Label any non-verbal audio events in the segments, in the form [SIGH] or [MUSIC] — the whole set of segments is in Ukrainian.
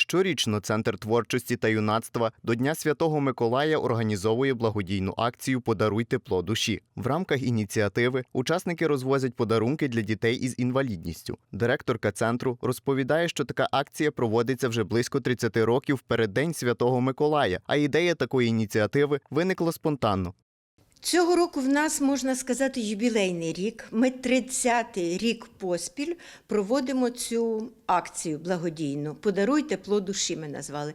Щорічно Центр творчості та юнацтва до Дня Святого Миколая організовує благодійну акцію Подаруй тепло душі. В рамках ініціативи учасники розвозять подарунки для дітей із інвалідністю. Директорка центру розповідає, що така акція проводиться вже близько 30 років перед День Святого Миколая, а ідея такої ініціативи виникла спонтанно. Цього року в нас можна сказати юбілейний рік. Ми 30-й рік поспіль проводимо цю акцію благодійну. Подаруй тепло душі. Ми назвали.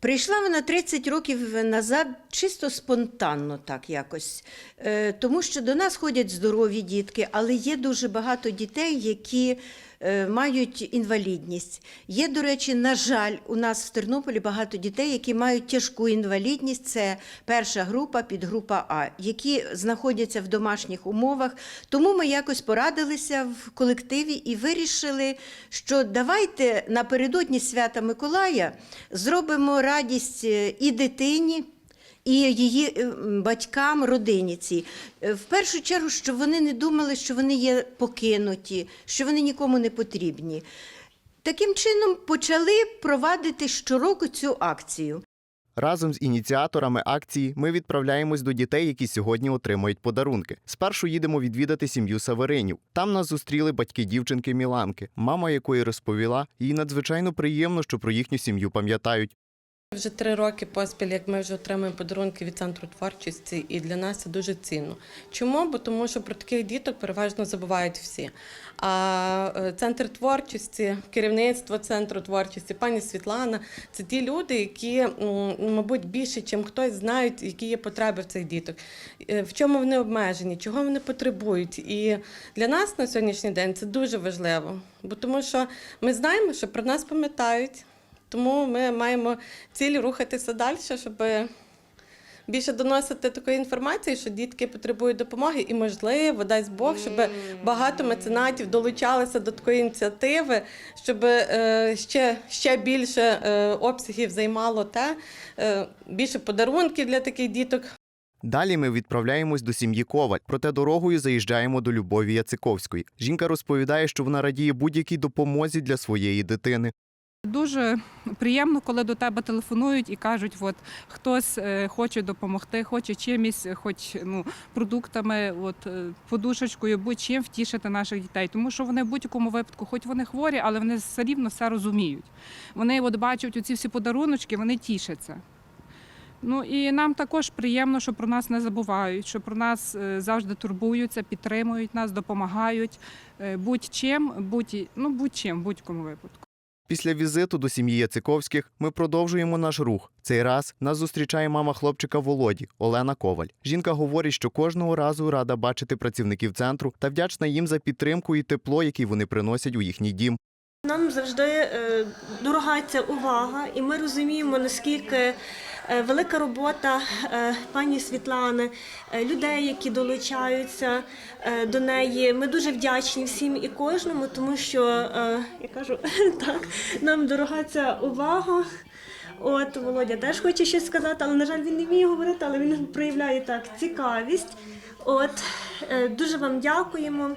Прийшла вона 30 років назад, чисто спонтанно, так якось. Е, Тому що до нас ходять здорові дітки, але є дуже багато дітей, які е, мають інвалідність. Є, до речі, на жаль, у нас в Тернополі багато дітей, які мають тяжку інвалідність. Це перша група, підгрупа А, які знаходяться в домашніх умовах. Тому ми якось порадилися в колективі і вирішили, що давайте напередодні свята Миколая зробимо радість е, і дитині. І її е, батькам, родині. Е, В першу чергу, щоб вони не думали, що вони є покинуті, що вони нікому не потрібні. Таким чином почали провадити щороку цю акцію. Разом з ініціаторами акції ми відправляємось до дітей, які сьогодні отримують подарунки. Спершу їдемо відвідати сім'ю Саверинів. Там нас зустріли батьки дівчинки Міланки, мама якої розповіла, їй надзвичайно приємно, що про їхню сім'ю пам'ятають. Вже три роки поспіль, як ми вже отримуємо подарунки від центру творчості, і для нас це дуже цінно. Чому? Бо тому, що про таких діток переважно забувають всі. А е, центр творчості, керівництво центру творчості, пані Світлана це ті люди, які, мабуть, більше, ніж хтось знають, які є потреби в цих діток, е, в чому вони обмежені, чого вони потребують. І для нас на сьогоднішній день це дуже важливо, бо тому що ми знаємо, що про нас пам'ятають. Тому ми маємо ціль рухатися далі, щоб більше доносити такої інформації, що дітки потребують допомоги, і можливо, дасть Бог, щоб багато меценатів долучалися до такої ініціативи, щоб е, ще, ще більше е, обсягів займало те, е, більше подарунків для таких діток. Далі ми відправляємось до сім'ї Коваль, проте дорогою заїжджаємо до Любові Яциковської. Жінка розповідає, що вона радіє будь-якій допомозі для своєї дитини. Дуже приємно, коли до тебе телефонують і кажуть, от хтось е, хоче допомогти, хоче чимось, хоч ну продуктами, от е, подушечкою, будь-чим втішити наших дітей. Тому що вони в будь-якому випадку, хоч вони хворі, але вони все рівно все розуміють. Вони от бачать оці всі подаруночки, вони тішаться. Ну і нам також приємно, що про нас не забувають, що про нас е, завжди турбуються, підтримують нас, допомагають будь-чим, будь ну будь-чим, будь-якому випадку. Після візиту до сім'ї Яциковських ми продовжуємо наш рух. Цей раз нас зустрічає мама хлопчика Володі Олена Коваль. Жінка говорить, що кожного разу рада бачити працівників центру та вдячна їм за підтримку і тепло, які вони приносять у їхній дім. Нам завжди е, дорога ця увага, і ми розуміємо, наскільки велика робота е, пані Світлани, е, людей, які долучаються е, до неї. Ми дуже вдячні всім і кожному, тому що е, я кажу [LAUGHS] так, нам дорога ця увага. От Володя теж хоче щось сказати, але на жаль, він не вміє говорити, але він проявляє так цікавість. От е, дуже вам дякуємо.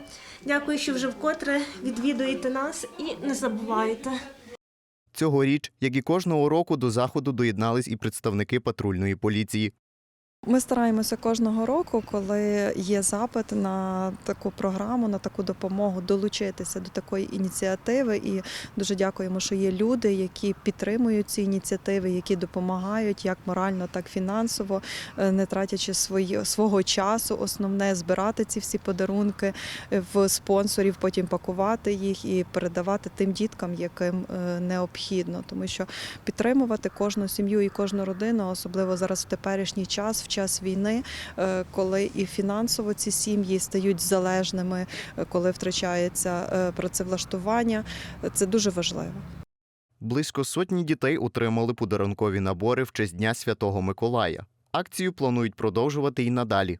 Дякую, що вже вкотре відвідуєте нас і не забувайте. Цьогоріч, як і кожного року, до заходу доєднались і представники патрульної поліції. Ми стараємося кожного року, коли є запит на таку програму, на таку допомогу, долучитися до такої ініціативи. І дуже дякуємо, що є люди, які підтримують ці ініціативи, які допомагають як морально, так і фінансово, е, не тратячи свої, свого часу, основне збирати ці всі подарунки е, в спонсорів, потім пакувати їх і передавати тим діткам, яким е, необхідно, тому що підтримувати кожну сім'ю і кожну родину, особливо зараз в теперішній час, час війни, е, коли і фінансово ці сім'ї стають залежними, е, коли втрачається е, працевлаштування. Це дуже важливо. Близько сотні дітей отримали подарункові набори в честь Дня Святого Миколая. Акцію планують продовжувати і надалі.